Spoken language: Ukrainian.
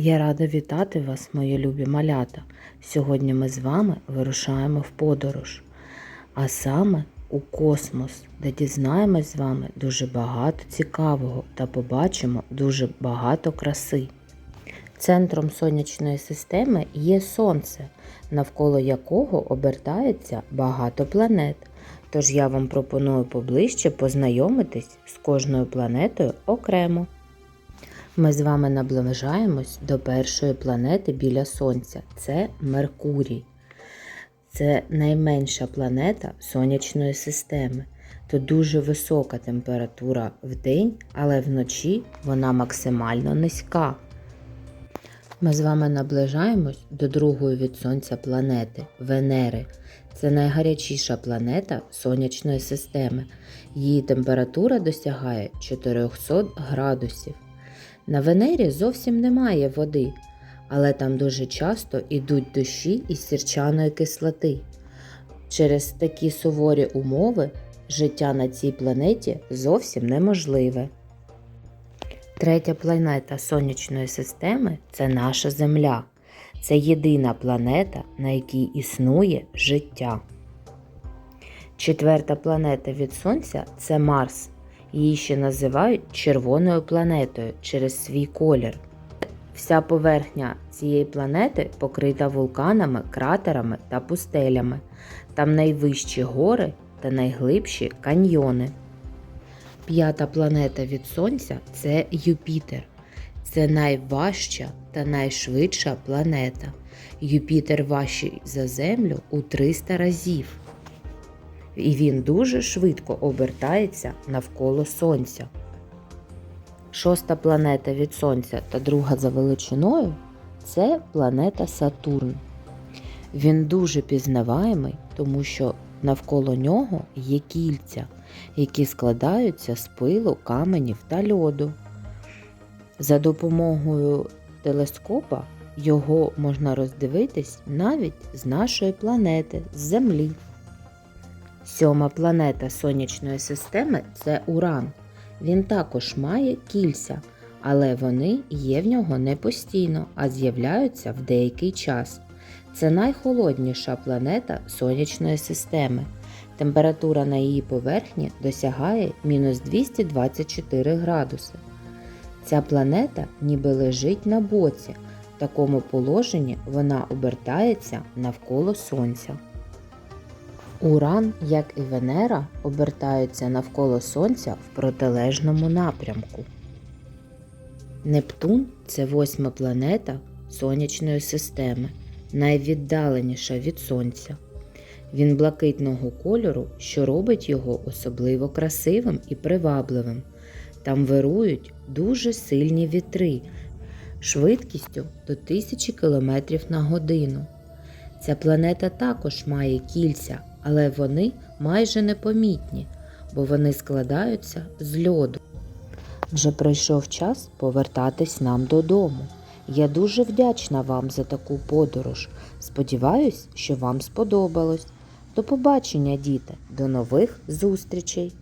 Я рада вітати вас, мої любі малята. Сьогодні ми з вами вирушаємо в подорож, а саме у космос, де дізнаємось з вами дуже багато цікавого та побачимо дуже багато краси. Центром сонячної системи є Сонце, навколо якого обертається багато планет. Тож я вам пропоную поближче познайомитись з кожною планетою окремо. Ми з вами наближаємось до першої планети біля Сонця. Це Меркурій. Це найменша планета сонячної системи. Тут дуже висока температура в день, але вночі вона максимально низька. Ми з вами наближаємось до другої від Сонця планети Венери. Це найгарячіша планета сонячної системи. Її температура досягає 400 градусів. На Венері зовсім немає води, але там дуже часто йдуть дощі із сірчаної кислоти. Через такі суворі умови життя на цій планеті зовсім неможливе. Третя планета сонячної системи це наша Земля. Це єдина планета, на якій існує життя. Четверта планета від Сонця це Марс. Її ще називають червоною планетою через свій колір. Вся поверхня цієї планети покрита вулканами, кратерами та пустелями. Там найвищі гори та найглибші каньйони. П'ята планета від Сонця це Юпітер. Це найважча та найшвидша планета. Юпітер важчий за Землю у 300 разів. І він дуже швидко обертається навколо Сонця. Шоста планета від Сонця та друга за величиною це планета Сатурн. Він дуже пізнаваємий, тому що навколо нього є кільця, які складаються з пилу, каменів та льоду. За допомогою телескопа його можна роздивитись навіть з нашої планети, з Землі. Сьома планета сонячної системи це Уран. Він також має кільця, але вони є в нього не постійно, а з'являються в деякий час. Це найхолодніша планета сонячної системи. Температура на її поверхні досягає мінус 224 градуси. Ця планета ніби лежить на боці. В такому положенні вона обертається навколо Сонця. Уран, як і Венера, обертаються навколо Сонця в протилежному напрямку. Нептун це восьма планета сонячної системи, найвіддаленіша від Сонця. Він блакитного кольору, що робить його особливо красивим і привабливим. Там вирують дуже сильні вітри швидкістю до 1000 км на годину. Ця планета також має кільця, але вони майже непомітні, бо вони складаються з льоду. Вже пройшов час повертатись нам додому. Я дуже вдячна вам за таку подорож. Сподіваюсь, що вам сподобалось. До побачення, діти, до нових зустрічей!